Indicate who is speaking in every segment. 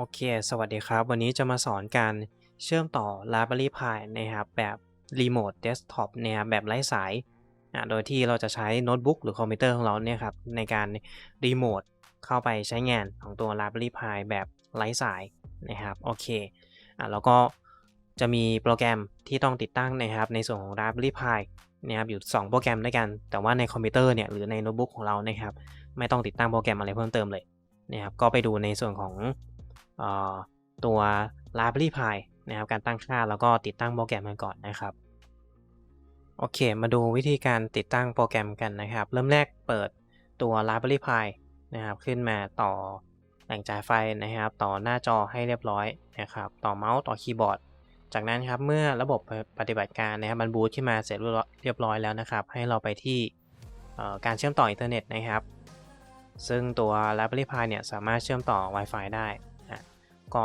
Speaker 1: โอเค สวัสดีครับ วันนี้จะมาสอนการเชื่อมต่อ Raspberry Pi นะครับ แบบ Remote Desktop นะครับแบบไร้สายอะโดยที่เราจะใช้โน้ตบุ๊กหรือคอมพิวเตอร์ของเราเนี่ยครับ ในการรีโมทเข้าไปใช้งานของตัว Raspberry Pi แบบไร้สายนะครับ โอเคอะแล้วก็จะมีโปรแกรมที่ต้องติดตั้งนะครับ ในส่วนของ Raspberry Pi นะครับอยู่ 2 โปรแกรมด้วยกัน แต่ว่าในคอมพิวเตอร์เนี่ยหรือในโน้ตบุ๊กของเรานะครับ ไม่ต้องติดตั้งโปรแกรมอะไรเพิ่มเติมเลยนะครับก็ไปดูในส่วนของ ตัว Raspberry Pi นะครับการตั้งค่าแล้วก็ติดตั้งโปรแกรมกันก่อนนะครับ โอเค มาดูวิธีการติดตั้งโปรแกรมกันนะครับ เริ่มแรกเปิดตัว Raspberry Pi นะครับขึ้นมาต่อแหล่งจ่ายไฟนะครับ ต่อหน้าจอให้เรียบร้อยนะครับ ต่อเมาส์ต่อคีย์บอร์ด จากนั้นครับเมื่อระบบปฏิบัติการนะครับมันบูตขึ้นมาเสร็จเรียบร้อยแล้วนะครับ ให้เราไปที่การเชื่อมต่ออินเทอร์เน็ตนะครับ ซึ่งตัว Raspberry Pi เนี่ยสามารถเชื่อมต่อ Wi-Fi ได้ ก็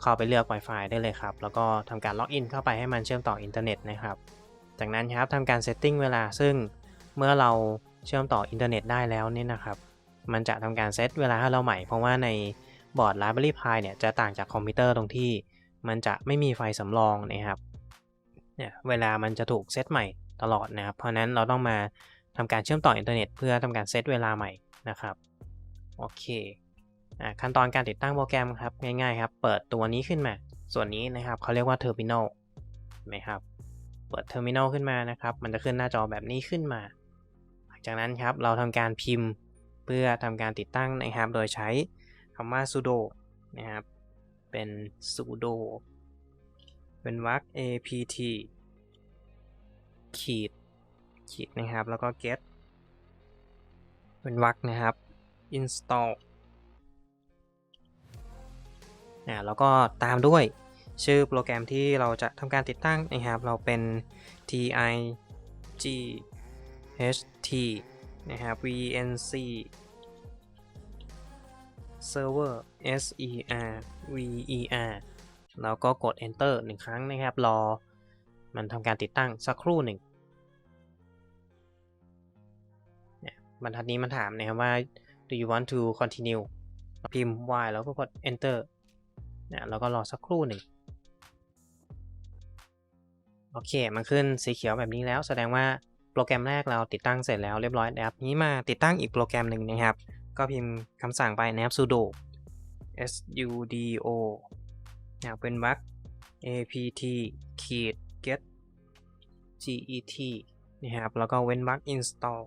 Speaker 1: เข้าไปเลือก Wi-Fi ได้เลยครับ แล้วก็ทำการล็อกอินเข้าไปให้มันเชื่อมต่ออินเทอร์เน็ตนะครับ จากนั้นครับทำการเซตติ้งเวลาซึ่งเมื่อเราเชื่อมต่ออินเทอร์เน็ตได้แล้วเนี่ยนะครับ มันจะทำการเซตเวลาให้เราใหม่ เพราะว่าในบอร์ด Raspberry Pi เนี่ยจะต่างจากคอมพิวเตอร์ตรงที่ มันจะไม่มีไฟสำรองนะครับ เนี่ยเวลามันจะถูกเซตใหม่ตลอดนะครับ เพราะนั้นเราต้องมาทำการเชื่อมต่ออินเทอร์เน็ตเพื่อทำการเซตเวลาใหม่นะครับ โอเค ขั้นตอนการติดตั้งโปรแกรมครับง่ายๆครับ เปิดตัวนี้ขึ้นมา ส่วนนี้นะครับเขาเรียกว่า Terminal ไหมครับ เปิด Terminal ขึ้นมานะครับ มันจะขึ้นหน้าจอแบบนี้ขึ้นมา หลังจากนั้นครับเราทำการพิมพ์เพื่อทำการติดตั้งนะครับ โดยใช้คำว่า sudo นะครับ เป็น sudo เป็นวรรค apt ขีดขีดนะครับ แล้วก็ get เป็นวรรคนะครับ install อ่าแล้วก็ตามด้วยชื่อโปรแกรมที่เราจะทำการติดตั้งนะครับ เราเป็น TIG HT นะครับ VNC server SER VER แล้วก็กด enter หนึ่งครั้งนะครับ รอมันทำการติดตั้งสักครู่หนึ่งบรรทัดนี้มันถามนะครับว่า do you want to continue พิมพ์ y แล้วก็กด enter เนี่ยแล้วก็รอสักครู่หนึ่งโอเค มันขึ้นสีเขียวแบบนี้แล้ว แสดงว่าโปรแกรมแรกเราติดตั้งเสร็จแล้วเรียบร้อยนะครับนี้มาติดตั้งอีกโปรแกรมหนึ่งนะครับ ก็พิมพ์คำสั่งไปนะครับ sudo sudo นะครับเป็นวรรค apt ขีด get get นะครับ แล้วก็เว้นวรรค install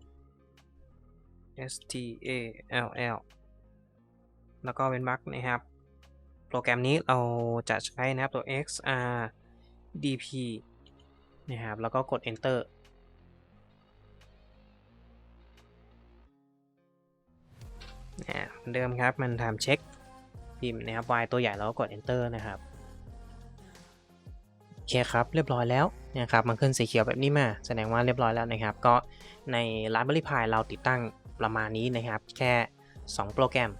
Speaker 1: stall แล้วก็เว้นวรรคนะครับ โปรแกรมนี้เราจะใช้นะครับตัว xrdp นะครับ แล้วก็กด enter เดิมครับมันทำเช็คพิมพ์นะครับ y ตัวใหญ่แล้วก็กด enter นะครับโอเคครับเรียบร้อยแล้วนะครับมันขึ้นสีเขียวแบบนี้มาแสดงว่าเรียบร้อยแล้วนะครับ ก็ใน Raspberry Pi เราติดตั้งประมาณนี้นะครับ แค่ 2 โปรแกรม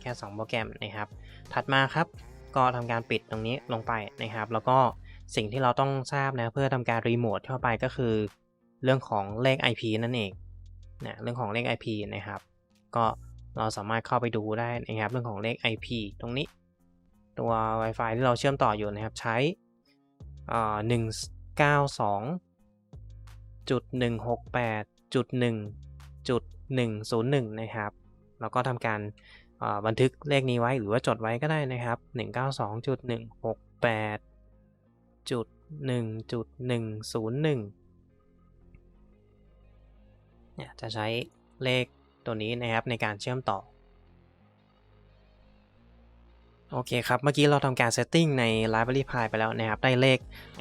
Speaker 1: แค่ 2 โปรแกรมนะครับ ถัดมาครับ ก็ทำการปิดตรงนี้ลงไปนะครับ แล้วก็สิ่งที่เราต้องทราบนะเพื่อทำการรีโมทเข้าไปก็คือ เรื่องของเลข IP นั่นเองนะเรื่องของเลข IP นะครับ ก็เราสามารถเข้าไปดูได้นะครับ เรื่องของเลข IP ตรงนี้ ตัว Wi-Fi ที่เราเชื่อมต่ออยู่นะครับ ใช้หนึ่งเก้าสองจุดหนึ่งหกแปดจุดหนึ่งจุดหนึ่งศูนย์หนึ่งนะครับ แล้วก็ทำการ บันทึกเลขนี้ไว้หรือว่าจดไว้ก็ได้นะครับหนึ่งเก้าสองจุดหนึ่งหกแปดจุดหนึ่งจุดหนึ่งศูนย์หนึ่งเนี่ยจะใช้เลขตัวนี้นะครับในการเชื่อมต่อ โอเคครับ เมื่อกี้เราทำการเซตติ้งใน Raspberry Pi ไปแล้วนะครับ ได้เลข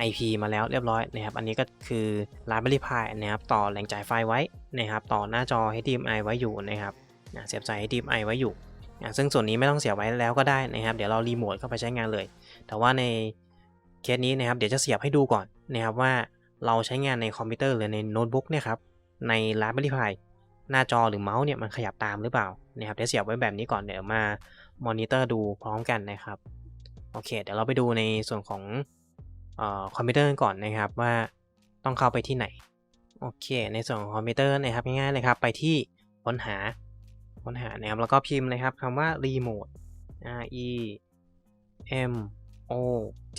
Speaker 1: IP มาแล้วเรียบร้อยนะครับ อันนี้ก็คือ Raspberry Pi นะครับ ต่อแหล่งจ่ายไฟไว้นะครับ ต่อหน้าจอ HDMI ไว้อยู่นะครับเสียบสาย HDMI ไว้อยู่ ซึ่งส่วนนี้ไม่ต้องเสียบไว้แล้วก็ได้นะครับ เดี๋ยวเรารีโมทเข้าไปใช้งานเลย แต่ว่าในเคสนี้นะครับ เดี๋ยวจะเสียบให้ดูก่อนนะครับว่าเราใช้งานในคอมพิวเตอร์หรือในโน้ตบุ๊กเนี่ยครับใน Raspberry Pi หน้าจอหรือเมาส์เนี่ยมันขยับตามหรือเปล่านะครับเดี๋ยวเสียบไว้แบบนี้ก่อนเดี๋ยวมามอนิเตอร์ดูพร้อมกันนะครับโอเค เดี๋ยวเราไปดูในส่วนของคอมพิวเตอร์ก่อนนะครับว่าต้องเข้าไปที่ไหนโอเค ในส่วนของคอมพิวเตอร์นะครับง่ายๆเลยครับไปที่ค้นหา ค้นหานะครับ แล้วก็พิมพ์เลยครับคำว่า remote r e M O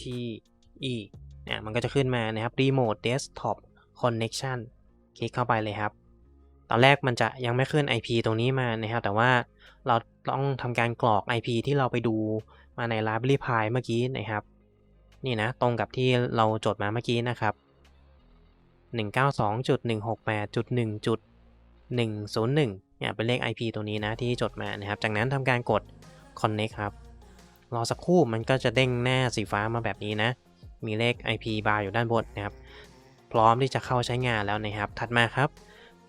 Speaker 1: T E เนี่ยมันก็จะขึ้นมานะครับ Remote Desktop Connection คลิกเข้าไปเลยครับ ตอนแรกมันจะยังไม่ขึ้น IP ตรงนี้มานะครับ แต่ว่าเราต้องทำการกรอก IP ที่เราไปดูมาใน Raspberry Pi เมื่อกี้นะครับ นี่นะ ตรงกับที่เราจดมาเมื่อกี้นะครับ 192.168.1.101 เนี่ยเป็นเลข IP ตัวนี้นะที่จดมานะครับ จากนั้นทำการกด Connect ครับ รอสักครู่มันก็จะเด้งหน้าสีฟ้ามาแบบนี้นะ มีเลข IP bar อยู่ด้านบนนะครับ พร้อมที่จะเข้าใช้งานแล้วนะครับ ถัดมาครับ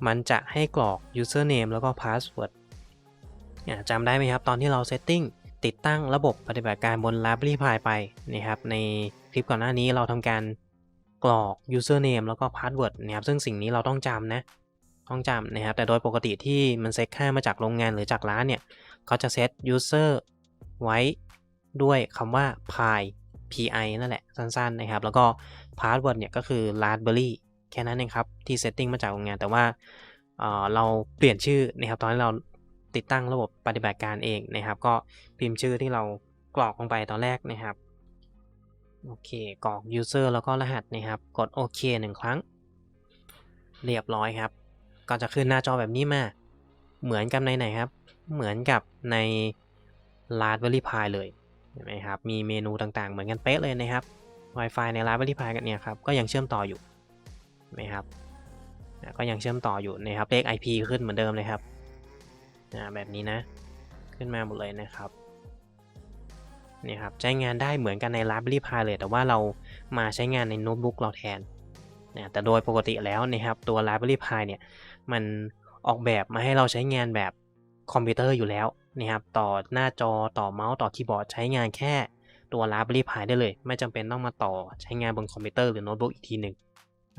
Speaker 1: มันจะให้กรอก username แล้วก็ password อะจำได้ไหมครับตอนที่เรา setting ติดตั้งระบบปฏิบัติการบน Raspberry Pi ไปนะครับ ในคลิปก่อนหน้านี้เราทำการกรอก username แล้วก็ password นะครับ ซึ่งสิ่งนี้เราต้องจำนะ ต้องจำนะครับ แต่โดยปกติที่มันเซตค่ามาจากโรงงานหรือจากร้านเนี่ยเขาจะเซต user ไว้ด้วยคำว่า pi pi นั่นแหละ สั้นๆนะครับ แล้วก็ password เนี่ยก็คือ raspberry แค่นั้นเองครับ ที่ setting มาจากโรงงานแต่ว่าเเราเปลี่ยนชื่อนะครับ ตอนที่เราติดตั้งระบบปฏิบัติการเองนะครับ ก็พิมพ์ชื่อที่เรากรอกลงไปตอนแรกนะครับโอเคกรอก user แล้วก็รหัสนะครับ กดโอเคหนึ่งครั้ง เรียบร้อยครับ ก็จะขึ้นหน้าจอแบบนี้มา เหมือนกับในไหนครับ เหมือนกับใน Raspberry Pi เลยเห็นไหมครับ มีเมนูต่างๆ เหมือนกันเป๊ะเลยนะครับ Wi-Fi ใน Raspberry Pi กันเนี่ยครับ ก็ยังเชื่อมต่ออยู่นไหมครับ ก็ยังเชื่อมต่ออยู่นะครับ เลข IP ขึ้นเหมือนเดิมเลยครับแบบนี้นะ ขึ้นมาหมดเลยนะครับนี่ครับ ใช้งานได้เหมือนกันใน Raspberry Pi เลย แต่ว่าเรามาใช้งานในโน้ตบุ๊กเราแทนนะแต่โดยปกติแล้วนะครับ ตัว Raspberry Pi เนี่ย มันออกแบบมาให้เราใช้งานแบบคอมพิวเตอร์อยู่แล้วนะครับต่อหน้าจอต่อเมาส์ต่อคีย์บอร์ดใช้งานแค่ตัว Raspberry Pi ได้เลย ไม่จำเป็นต้องมาต่อใช้งานบนคอมพิวเตอร์หรือโน้ตบุ๊กอีกทีหนึ่ง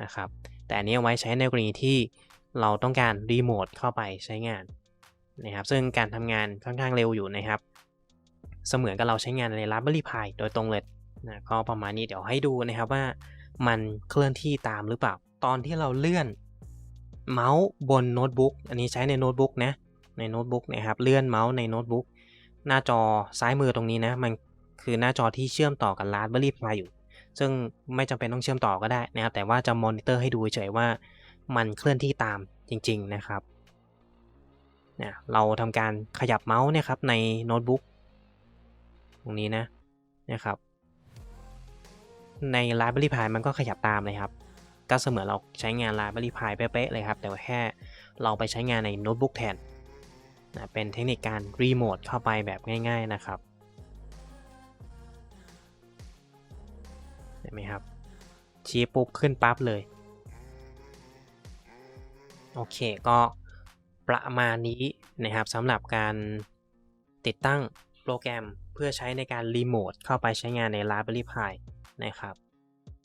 Speaker 1: นะครับแต่อันนี้ไว้ใช้ในกรณีที่เราต้องการรีโมทเข้าไปใช้งานนะครับซึ่งการทำงานค่อนข้างเร็วอยู่นะครับ เสมือนกับเราใช้งานใน Raspberry Pi โดยตรงเลยนะก็ประมาณนี้เดี๋ยวให้ดูนะครับว่ามันเคลื่อนที่ตามหรือเปล่า ตอนที่เราเลื่อน เมาส์บนโน้ตบุ๊กอันนี้ใช้ในโน้ตบุ๊กนะในโน้ตบุ๊กนะครับเลื่อนเมาส์ในโน้ตบุ๊กหน้าจอซ้ายมือตรงนี้นะมันคือหน้าจอที่เชื่อมต่อกับ Raspberry Pi อยู่ ซึ่งไม่จำเป็นต้องเชื่อมต่อก็ได้นะครับแต่ว่าจะมอนิเตอร์ให้ดูเฉยว่ามันเคลื่อนที่ตามจริง ๆนะครับเนี่ยเราทำการขยับเมาส์เนี่ยครับในโน้ตบุ๊กตรงนี้นะนะครับใน Raspberry Pi มันก็ขยับตามเลยครับ ก็เสมือนเราใช้งาน Raspberry Pi เป๊ะๆเลยครับ แต่ว่าแค่เราไปใช้งานในโน้ตบุ๊กแทนนะเป็นเทคนิคการรีโมทเข้าไปแบบง่าย ๆนะครับเห็นไหมครับชี้ปุ๊บขึ้นปั๊บเลย โอเคก็ประมาณนี้นะครับสำหรับการติดตั้งโปรแกรมเพื่อใช้ในการรีโมทเข้าไปใช้งานใน Raspberry Pi นะครับ